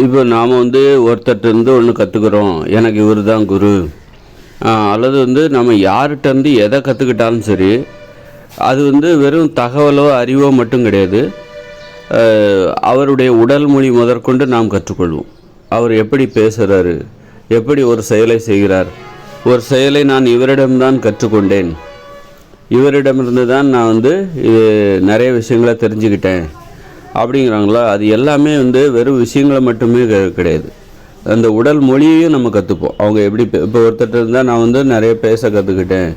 இப்போ நாம் வந்து ஒருத்தர்கிட்டருந்து ஒன்று கற்றுக்குறோம் எனக்கு இவர் தான் குரு அல்லது வந்து நம்ம யார்கிட்டருந்து எதை கற்றுக்கிட்டாலும் சரி அது வந்து வெறும் தகவலோ அறிவோ மட்டும் கிடையாது. அவருடைய உடல் மொழி முதற்கொண்டு நாம் கற்றுக்கொள்வோம். அவர் எப்படி பேசுகிறாரு எப்படி ஒரு செயலை செய்கிறார் ஒரு செயலை நான் இவரிடம்தான் கற்றுக்கொண்டேன். இவரிடமிருந்து தான் நான் வந்து இது நிறைய விஷயங்களை தெரிஞ்சுக்கிட்டேன். அப்படிங்கிறாங்களா? அது எல்லாமே வந்து வெறும் விஷயங்களை மட்டுமே கிடையாது. அந்த உடல் மொழியையும் நம்ம கற்றுப்போம் அவங்க எப்படி இப்போ ஒருத்தர் இருந்தால் நான் வந்து நிறைய பேச கற்றுக்கிட்டேன்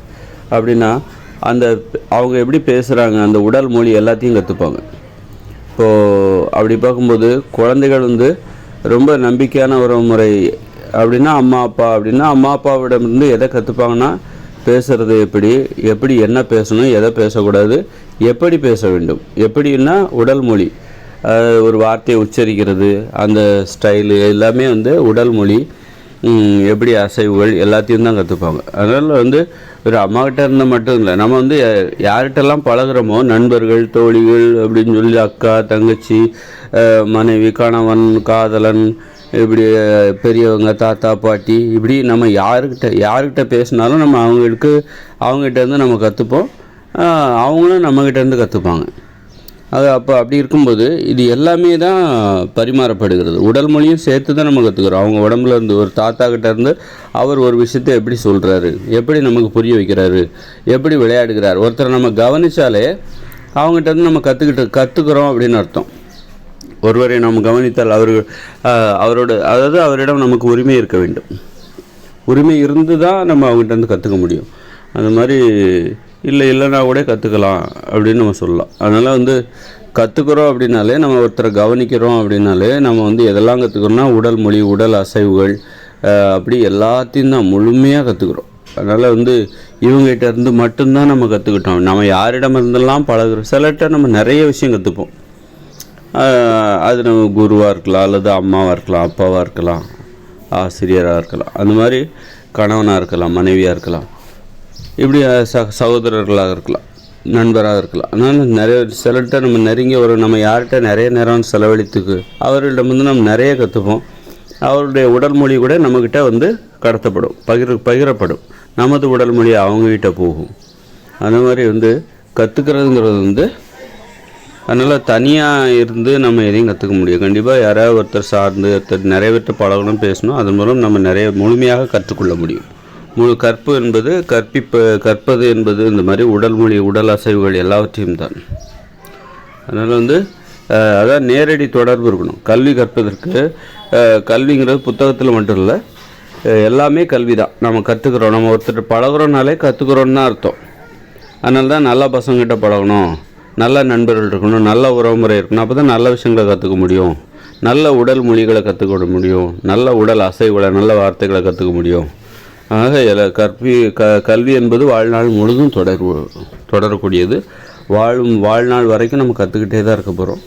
அப்படின்னா அந்த அவங்க எப்படி பேசுகிறாங்க அந்த உடல் மொழி எல்லாத்தையும் கற்றுப்பாங்க இப்போது அப்படி பார்க்கும்போது குழந்தைகள் வந்து ரொம்ப நம்பிக்கையான ஒரு முறை அப்படின்னா அம்மா அப்பா அப்படின்னா அம்மா அப்பாவிடமிருந்து எதை கற்றுப்பாங்கன்னா பேசுகிறது எப்படி எப்படி என்ன பேசணும் எதை பேசக்கூடாது எப்படி பேச வேண்டும் எப்படின்னா உடல் மொழி. ஒரு வார்த்தையை உச்சரிக்கிறது. அந்த ஸ்டைலு எல்லாமே வந்து உடல் மொழி எப்படி அசைவுகள் எல்லாத்தையும் தான் கற்றுப்பாங்க அதனால் வந்து ஒரு அம்மாக்கிட்ட இருந்தால் மட்டும் இல்லை நம்ம வந்து யா- யார்கிட்டலாம் பழகுறோமோ நண்பர்கள் தோழிகள் அப்படின்னு சொல்லி அக்கா தங்கச்சி மனைவி கணவன் காதலன் இப்படி பெரியவங்க தாத்தா பாட்டி இப்படி நம்ம யாருக்கிட்ட யாருக்கிட்ட பேசினாலும் நம்ம அவங்களுக்கு அவங்ககிட்ட இருந்து நம்ம கற்றுப்போம் அவங்களும் நம்மக்கிட்டேருந்து கற்றுப்பாங்க அது அப்போ அப்படி இருக்கும்போது இது எல்லாமே தான் பரிமாறப்படுகிறது. உடல் மொழியும் சேர்த்து தான் நம்ம கற்றுக்குறோம் அவங்க உடம்புல இருந்து ஒரு தாத்தா கிட்ட இருந்து அவர் ஒரு விஷயத்தை எப்படி சொல்கிறாரு எப்படி நமக்கு புரிய வைக்கிறாரு? எப்படி விளையாடுகிறார்? ஒருத்தரை நம்ம கவனித்தாலே அவங்ககிட்ட இருந்து நம்ம கற்றுக்கிட்டு கற்றுக்குறோம் அப்படின்னு அர்த்தம். ஒருவரை நாம் கவனித்தால் அவர் அவரோட அதாவது அவரிடம் நமக்கு உரிமை இருக்க வேண்டும். உரிமை இருந்து தான் நம்ம அவங்ககிட்ட இருந்து கற்றுக்க முடியும். அந்த மாதிரி இல்லை இல்லைனா கூட கற்றுக்கலாம் அப்படின்னு நம்ம சொல்லலாம். அதனால் வந்து கற்றுக்குறோம் அப்படின்னாலே நம்ம ஒருத்தரை கவனிக்கிறோம் அப்படின்னாலே நம்ம வந்து எதெல்லாம் கற்றுக்குறோம்னா உடல் மொழி உடல் அசைவுகள் அப்படி எல்லாத்தையும் தான் முழுமையாக கற்றுக்குறோம் அதனால் வந்து இவங்ககிட்ட இருந்து மட்டும்தான் நம்ம கற்றுக்கிட்டோம் நம்ம யாரிடம் இருந்தெல்லாம் பழகுறோம் சிலர்கிட்ட நம்ம நிறைய விஷயம் கற்றுப்போம் அது நம்ம குருவாக இருக்கலாம் அல்லது அம்மாவாக இருக்கலாம் அப்பாவாக இருக்கலாம் ஆசிரியராக இருக்கலாம். அந்த மாதிரி கணவனாக இருக்கலாம் மனைவியாக இருக்கலாம். இப்படி சக ச சகோதரர்களாக இருக்கலாம் நண்பராக இருக்கலாம். அதனால் நிறைய சிலர்கிட்ட நம்ம நெருங்கி ஒரு நம்ம யார்கிட்ட நிறைய நேரம் செலவழித்துக்கு அவர்களிடம் வந்து நம்ம நிறைய கற்றுப்போம் அவருடைய உடல் மொழி கூட நம்மக்கிட்ட வந்து கடத்தப்படும் பகிர் பகிரப்படும். நமது உடல் மொழி அவங்ககிட்ட போகும். அந்த மாதிரி வந்து கற்றுக்கிறதுங்கிறது வந்து அதனால் தனியாக இருந்து நம்ம எதையும் கற்றுக்க முடியும் கண்டிப்பாக யாராவது ஒருத்தர் சார்ந்து ஒருத்தர் நிறைய பேர்கிட்ட பழகணும் பேசணும். அதன் மூலம் நம்ம நிறைய முழுமையாக கற்றுக்கொள்ள முடியும். முழு கற்பு என்பது கற்பிப்ப கற்பது என்பது இந்த மாதிரி உடல் மொழி உடல் அசைவுகள் எல்லாவற்றையும் தான். அதனால் வந்து அதான் நேரடி தொடர்பு இருக்கணும். கல்வி கற்பதற்கு கல்விங்கிறது புத்தகத்தில் மட்டும் இல்லை எல்லாமே கல்வி தான் நம்ம கற்றுக்குறோம் நம்ம ஒருத்தர் பழகிறோம்னாலே கற்றுக்குறோன்னு தான் அர்த்தம். அதனால தான் நல்ல பசங்ககிட்ட பழகணும். நல்ல நண்பர்கள் இருக்கணும். நல்ல உறவுமுறை இருக்கணும். அப்போ தான் நல்ல விஷயங்களை கற்றுக்க முடியும். நல்ல உடல் மொழிகளை கற்றுக்க முடியும். நல்ல உடல் அசைவுகளை நல்ல வார்த்தைகளை கற்றுக்க முடியும். ஆக எல்லா கற்பி க கல்வி என்பது வாழ்நாள் முழுதும் தொடர் தொடரக்கூடியது. வாழும் வாழ்நாள் வரைக்கும் நம்ம கற்றுக்கிட்டே தான் இருக்க போகிறோம்